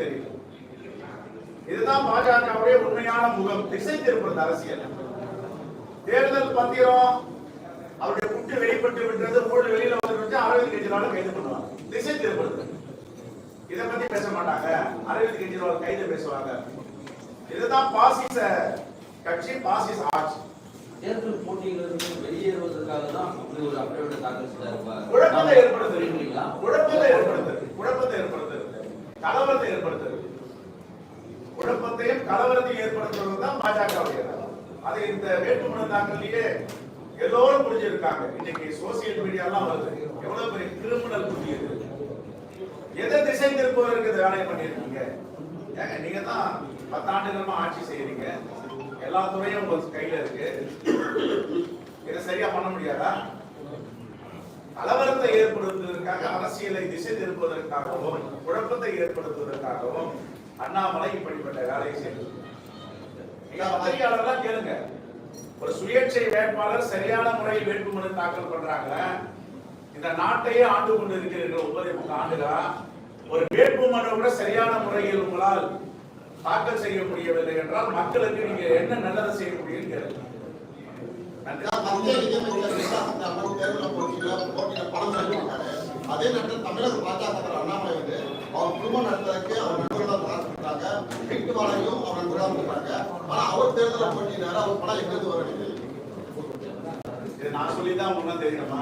தெரியல இதுதான் பாஜகவுடைய உண்மையான முகம். திசை திருப்பது அரசியல். தேர்தல் பத்திரம் அவருடைய குட்டு வெளிப்பட்டு விட்டது ஊழல் வெளியில வந்து அரவிந்த் கெஜ்ரிவால் கைது பண்ணுவாங்க. திசை திருப்பது இத பத்தி பேச மாட்டாங்க. அரவிந்த் கெஜ்ரிவால் கைது பேசுவாங்க. இதுதான் பாசிச கட்சி பாசிச ஆட்சி. தேர்தல் போட்டியிலிருந்து வெளியேறுவதற்காக தான் அப்படி ஒரு அப்டேட் தாக்கல் செய்தார் குழப்பத்தை ஏற்படுத்துறது புரியுங்களா குழப்பத்தை ஏற்படுத்துறது கலவரத்தை ஏற்படுத்துறது. குழப்பத்தையும் கலவரத்தையும் ஏற்படுத்துறது தான் பாஜகவுடைய அது இந்த வேட்புமனு தாக்கலையே எல்லோரும் புரிஞ்சிருக்காங்க. இன்னைக்கு சோசியல் மீடியாலாம் வருது. எவ்வளவு பெரிய கிரிமினல் புரியுது எதை திசை திருப்பவருக்கு இந்த வேலையை பண்ணிருக்கீங்க ஏங்க நீங்க தான் பத்தாண்டுகளமா ஆட்சி செய்யறீங்க. எல்லா துறையும் உங்க கையில இருக்கு. இதை சரியா பண்ண முடியாதா? கலவரத்தை ஏற்படுத்துவதற்காக அரசியலை திசை திருப்பதற்காகவும் குழப்பத்தை ஏற்படுத்துவதற்காகவும் அண்ணாமலை இப்படிப்பட்ட வேலையை செய்தது பத்திரிகையாளர்லாம் கேளுங்க. ஒரு சுயேட்சை வேட்பாளர் சரியான முறையில் வேட்புமனு தாக்கல் பண்றாங்க. இந்த நாட்டையே ஆண்டு கொண்டு இருக்கிறீர்கள் ஒன்பதே முக்கால் ஆண்டுகளா? ஒரு வேட்புமனு கூட சரியான முறையில் உங்களால் தாக்கல் செய்ய முடியவில்லை என்றால் மக்களுக்கு நீங்க என்ன நல்லதை செய்ய முடியும் கேளுங்க. நன்றி அதே நேரத்தில் தமிழக பாஜக தலைவர் அண்ணாமலை வந்து அவர் குடும்பம் நடத்துறதுக்கு அவர் நண்பர்கள் காசுட்டாங்க வீட்டு வாடகையும் அவர் நண்பர்களாக கொடுக்குறாங்க ஆனா அவர் தேர்தல் போட்டியினால அவர் பணம் எங்கிருந்து வருது இது நான் சொல்லிதான் முன்ன தெரியணுமா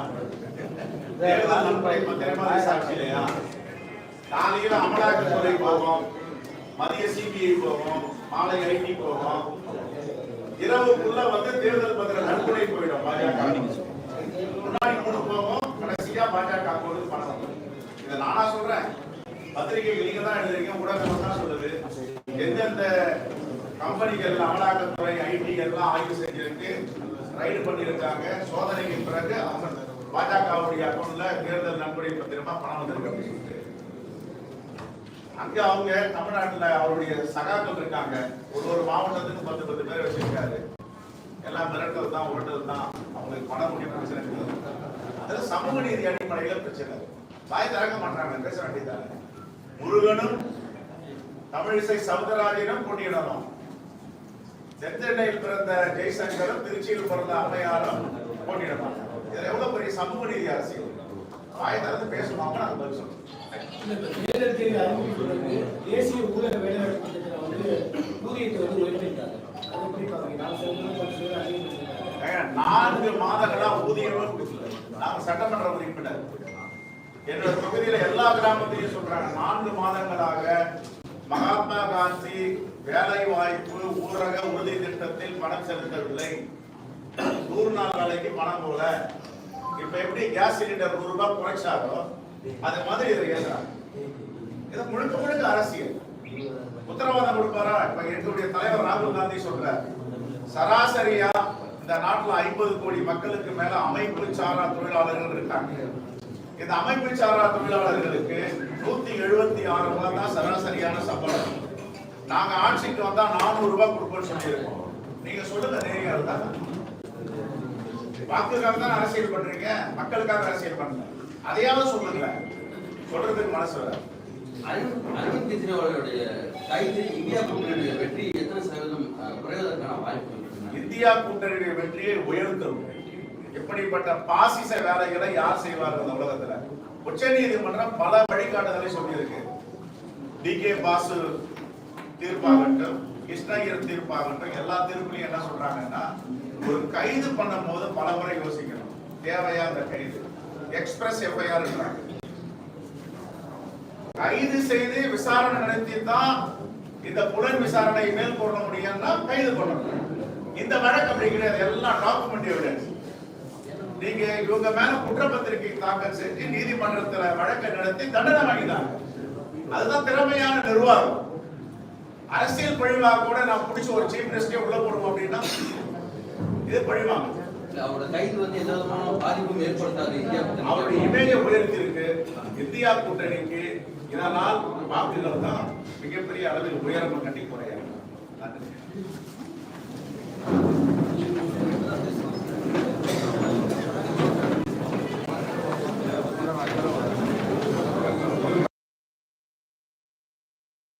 தேர்தல் நன்கொடை பத்திரமா சாட்சி இல்லையா? காலையில அமலாக்கத்துறை போகும் மதிய சிபிஐ போகும் மாலை ஐடி போகும் இரவுக்குள்ள வந்து தேர்தல் பத்திர நன்கொடை போயிடும் பாஜக முன்னாடி மூணு போவோம் கடைசியா பாஜக அக்கௌண்ட்டுக்கு பணம் வந்துடும் இதை நானா சொல்றேன் பத்திரிகை நீங்க தான் எழுதுறீங்க ஊடகம் தான் சொல்லுது எந்தெந்த கம்பெனிகள் அமலாக்கத்துறை ஐடி எல்லாம் ஆய்வு செஞ்சிருக்கு ரைடு பண்ணியிருக்காங்க. சோதனைக்கு பிறகு அவங்க பாஜகவுடைய அக்கௌண்ட்ல தேர்தல் நன்கொடை பத்திரமா பணம் வந்திருக்கு அப்படின்னு அங்க அவங்க தமிழ்நாட்டுல அவருடைய சகாக்கள் இருக்காங்க. ஒரு ஒரு மாவட்டத்துக்கு பத்து பத்து பேர் வச்சிருக்காரு. எல்லாம் மிரட்டல் தான் உரட்டல் தான். அவங்களுக்கு பணம் முடிய பிரச்சனை அது சமூக நீதி அடிப்படையில பிரச்சனை. வாய் திறக்க மாட்டாங்க பேச வேண்டியதான முருகனும் தமிழிசை சவுந்தரராஜனும் போட்டியிடணும். தென்சென்னையில் பிறந்த ஜெய்சங்கரும் திருச்சியில் பிறந்த அம்மையாரும் போட்டியிட மாட்டாங்க இதுல எவ்வளவு பெரிய சமூக நீதி அரசியல்? வாய் திறந்து பேசணுமா நான் பதில் சொல்றேன் தேசிய ஊரக வேலைவாய்ப்பு திட்டத்தில் வந்து ஊதியத்தை வந்து உயர்த்திருக்காங்க. நான்கு மாதங்களா ஊதியமே கொடுக்கல. நாங்க சட்டமன்ற உறுப்பினர். என்னோட தொகுதியில எல்லா கிராமத்திலையும் சொல்றாங்க நான்கு மாதங்களாக மகாத்மா காந்தி வேலை வாய்ப்பு ஊரக உறுதி திட்டத்தில் பணம் செலுத்தவில்லை. நூறு நாள் வேலைக்கு பணம் போல. இப்ப எப்படி கேஸ் சிலிண்டர் நூறு ரூபாய் குறைச்சாரோ அது மாதிரி இதை ஏசுறாங்க இது முழுக்க முழுக்க அரசியல். உத்தரவாதம் கொடுப்பாரா? இப்ப எங்களுடைய தலைவர் ராகுல் காந்தி சொல்றார் சராசரியா இந்த நாட்டுல ஐம்பது கோடி மக்களுக்கு மேல அமைப்பு சாரா தொழிலாளர்கள் இருக்காங்க. இந்த அமைப்பு சாரா தொழிலாளர்களுக்கு நூத்தி எழுபத்தி ஆறு ரூபாய் தான் சராசரியான சம்பளம். நாங்க ஆட்சிக்கு வந்தா நானூறு ரூபாய் கொடுப்போம்னு சொல்லியிருக்கோம். நீங்க சொல்லுங்க நேரியா தான். வாக்குக்காக தான் அரசியல் பண்றீங்க? மக்களுக்காக அரசியல் பண்ணுங்க அதையாவது சொல்லுங்க சொல்றதுக்கு மனசு வர அரவிந்த் கெஜ்ரிவாலுடைய கைது இந்தியா கூட்டணியுடைய வெற்றி எத்தனை சதவீதம் குறைவதற்கான வாய்ப்பு இந்தியா கூட்டணியுடைய வெற்றியை உயர்த்தும் இப்படிப்பட்ட பாசிச வேலைகளை யார் செய்வார்கள் இந்த உலகத்துல? உச்ச நீதிமன்றம் பல வழிகாட்டுதலை சொல்லியிருக்கு. டி கே பாசு தீர்ப்பாகட்டும் கிருஷ்ணகிரி தீர்ப்பாகட்டும் எல்லா தீர்ப்புலையும் என்ன சொல்றாங்கன்னா ஒரு கைது பண்ணும் போது பல முறை யோசிக்கணும். தேவையா அந்த கைது? எக்ஸ்பிரஸ் எஃப்ஐஆர் கைது செய்து விசாரணை நடத்தி தான் இந்த புலன் விசாரணை மேற்கொள்ள முடியும்னா கைது பண்ணணும். இந்த வழக்கு அப்படி கிடையாது. எல்லாம் டாக்குமெண்ட் எவிடன்ஸ் நீங்க இவங்க மேல குற்றப்பத்திரிகை தாக்கல் செஞ்சு நீதிமன்றத்துல வழக்கை நடத்தி தண்டனை வாங்கினாங்க அதுதான் திறமையான நிர்வாகம். அரசியல் பழிவாக கூட நான் பிடிச்ச ஒரு சீஃப் மினிஸ்டரே உள்ள போடுவோம் அப்படின்னா இது பழிவாங்க அவரோட கைது வந்து எந்த விதமான பாதிப்பும் ஏற்படுத்தாது. இந்தியா அவருடைய. இமேஜை உயர்த்தி இருக்கு இந்தியா கூட்டணிக்கு இதனால் வாக்குகள் தான் மிகப்பெரிய அளவில் உயரம் கட்டி குறையாது நன்றி.